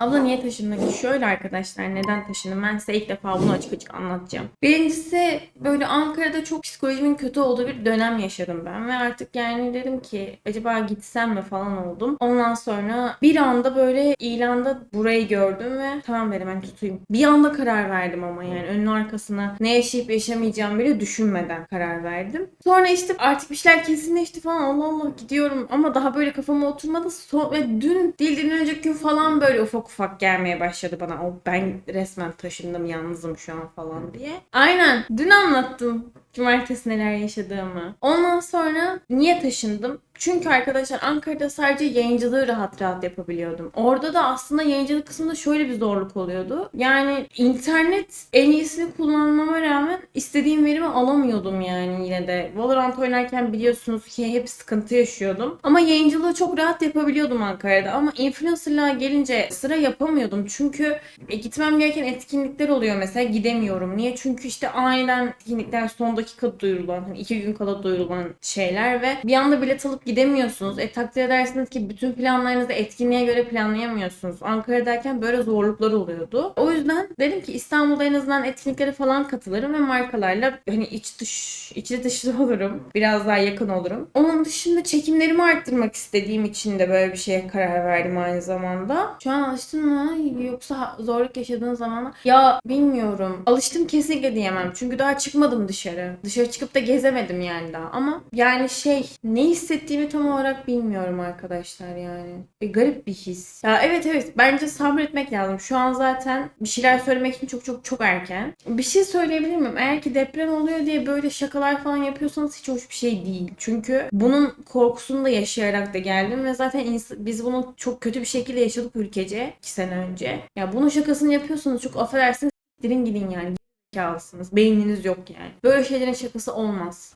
Abla niye taşındın? Şöyle arkadaşlar neden taşındım? Ben size ilk defa bunu açık açık anlatacağım. Birincisi böyle Ankara'da çok psikolojimin kötü olduğu bir dönem yaşadım ben. Ve artık yani dedim ki acaba gitsem mi falan oldum. Ondan sonra bir anda böyle ilanda burayı gördüm ve tamam dedim ben tutayım. Bir anda karar verdim ama yani önün arkasına ne yaşayıp yaşamayacağım bile düşünmeden karar verdim. Sonra işte artık bir şeyler kesinleşti falan Allah Allah gidiyorum ama daha böyle kafama oturmadı. So ve dün değil önceki gün falan böyle ufak ufak gelmeye başladı bana. O ben resmen taşındım yalnızım şu an falan diye. Aynen dün anlattım cumartesi neler yaşadığımı. Ondan sonra niye taşındım? Çünkü arkadaşlar Ankara'da sadece yayıncılığı rahat rahat yapabiliyordum. Orada da aslında yayıncılık kısmında şöyle bir zorluk oluyordu. Yani internet en iyisini kullanmama rağmen istediğim verimi alamıyordum yani yine de. Valorant oynarken biliyorsunuz ki hep sıkıntı yaşıyordum. Ama yayıncılığı çok rahat yapabiliyordum Ankara'da. Ama influencerlığa gelince sıra yapamıyordum. Çünkü e, gitmem gereken etkinlikler oluyor mesela gidemiyorum. Niye? Çünkü işte aniden etkinlikler son dakika duyurulan, hani iki gün kala duyurulan şeyler ve bir anda bilet alıp gidemiyorsunuz. E takdir edersiniz ki bütün planlarınızı etkinliğe göre planlayamıyorsunuz. Ankara'dayken böyle zorluklar oluyordu. O yüzden dedim ki İstanbul'da en azından etkinliklere falan katılırım ve markalarla hani iç dış, içi dışlı olurum. Biraz daha yakın olurum. Onun dışında çekimlerimi arttırmak istediğim için de böyle bir şeye karar verdim aynı zamanda. Şu an alıştın mı? Yoksa zorluk yaşadığın zaman ya bilmiyorum. Alıştım kesinlikle diyemem. Çünkü daha çıkmadım dışarı. Dışarı çıkıp da gezemedim yani daha. Ama yani şey ne hissettiğimi tam olarak bilmiyorum arkadaşlar yani. E, garip bir his. Ya evet evet bence sabretmek lazım. Şu an zaten bir şeyler söylemek için çok çok çok erken. Bir şey söyleyebilir miyim? Eğer ki deprem oluyor diye böyle şakalar falan yapıyorsanız hiç hoş bir şey değil. Çünkü bunun korkusunu da yaşayarak da geldim ve zaten biz bunu çok kötü bir şekilde yaşadık ülkece 2 sene önce. Ya bunun şakasını yapıyorsanız çok affedersiniz dirin gidin yani. Zekalısınız. Beyniniz yok yani. Böyle şeylerin şakası olmaz.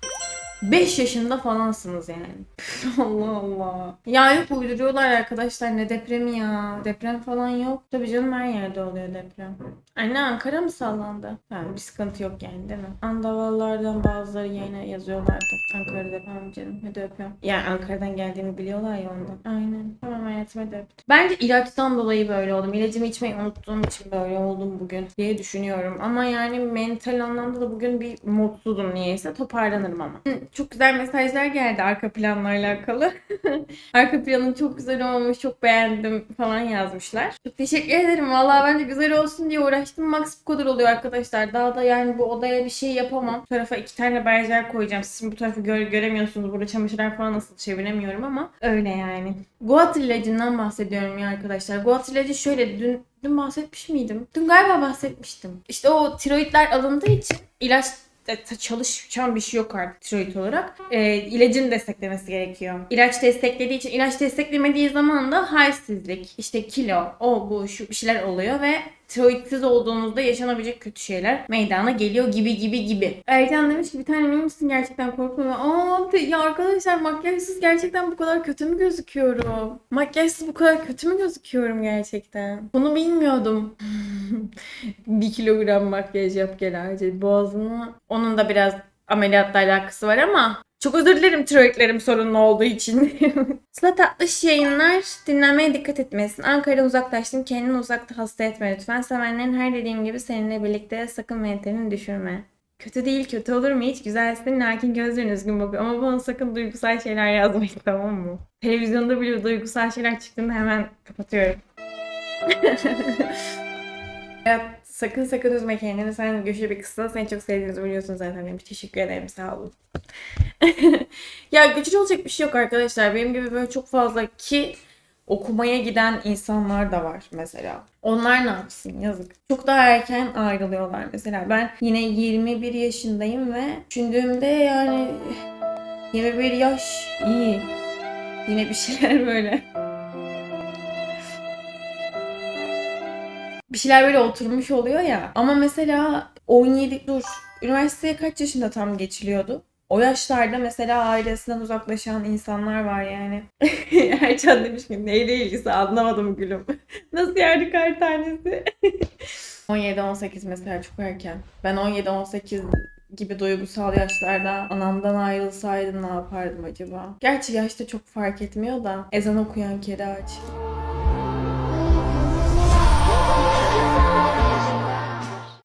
5 yaşında falansınız yani. Allah Allah. Ya yok uyduruyorlar arkadaşlar ne depremi ya. Deprem falan yok. Tabii canım her yerde oluyor deprem. Anne Ankara mı sallandı? Ha, bir sıkıntı yok yani değil mi? Andavallardan bazıları yayına yazıyorlardı. Ankara deprem canım. Hadi öpüyorum. Yani Ankara'dan geldiğimi biliyorlar ya ondan. Aynen. Tamam hayatım hadi öptüm. Bence ilaçtan dolayı böyle oldum. İlacımı içmeyi unuttuğum için böyle oldum bugün diye düşünüyorum. Ama yani mental anlamda da bugün bir mutsuzum niyeyse. Toparlanırım ama. Çok güzel mesajlar geldi arka planla alakalı. arka planın çok güzel olmuş, çok beğendim falan yazmışlar. Çok teşekkür ederim. Vallahi bence güzel olsun diye uğraştım. Max bu kadar oluyor arkadaşlar. Daha da yani bu odaya bir şey yapamam. Bu tarafa iki tane berjer koyacağım. Siz bu tarafı gö- göremiyorsunuz. Burada çamaşırlar falan nasıl çeviremiyorum ama öyle yani. Guat ilacından bahsediyorum ya arkadaşlar. Guat ilacı şöyle dün Dün bahsetmiş miydim? Dün galiba bahsetmiştim. İşte o tiroidler alındığı için ilaç çalışan bir şey yok artık tiroid olarak. Ee, ilacın desteklemesi gerekiyor. İlaç desteklediği için ilaç desteklemediği zaman da halsizlik, işte kilo, o bu şu bir şeyler oluyor ve tiroidsiz olduğunuzda yaşanabilecek kötü şeyler meydana geliyor gibi gibi gibi. Ercan demiş ki bir tane emin misin gerçekten korkmuyor. Aa ya arkadaşlar makyajsız gerçekten bu kadar kötü mü gözüküyorum? Makyajsız bu kadar kötü mü gözüküyorum gerçekten? Bunu bilmiyordum. bir kilogram makyaj yap gel acil boğazını. Onun da biraz ameliyatla alakası var ama çok özür dilerim tiroidlerim sorunlu olduğu için. Sıla tatlış yayınlar. Dinlenmeye dikkat etmelisin. Ankara'dan uzaklaştım. Kendini uzakta hasta etme lütfen. Sevenlerin her dediğim gibi seninle birlikte sakın mentalini düşürme. Kötü değil kötü olur mu hiç? Güzelsin lakin gözlerin üzgün bakıyor. Ama bana sakın duygusal şeyler yazmayın tamam mı? Televizyonda bile duygusal şeyler çıktığında hemen kapatıyorum. Ya sakın sakın üzme kendini. Sen güçlü bir kızsın. Seni çok sevdiğinizi biliyorsun zaten. Demiş. Teşekkür ederim. Sağ olun. ya güçlü olacak bir şey yok arkadaşlar. Benim gibi böyle çok fazla ki okumaya giden insanlar da var mesela. Onlar ne yapsın yazık. Çok daha erken ayrılıyorlar mesela. Ben yine 21 yaşındayım ve düşündüğümde yani 21 yaş iyi. Yine bir şeyler böyle. bir şeyler böyle oturmuş oluyor ya. Ama mesela 17 dur üniversiteye kaç yaşında tam geçiliyordu? O yaşlarda mesela ailesinden uzaklaşan insanlar var yani. Ercan demiş ki neyle ilgisi anlamadım gülüm. Nasıl yani kar tanesi? 17-18 mesela çok erken. Ben 17-18 gibi duygusal yaşlarda anamdan ayrılsaydım ne yapardım acaba? Gerçi yaşta çok fark etmiyor da ezan okuyan kedi aç.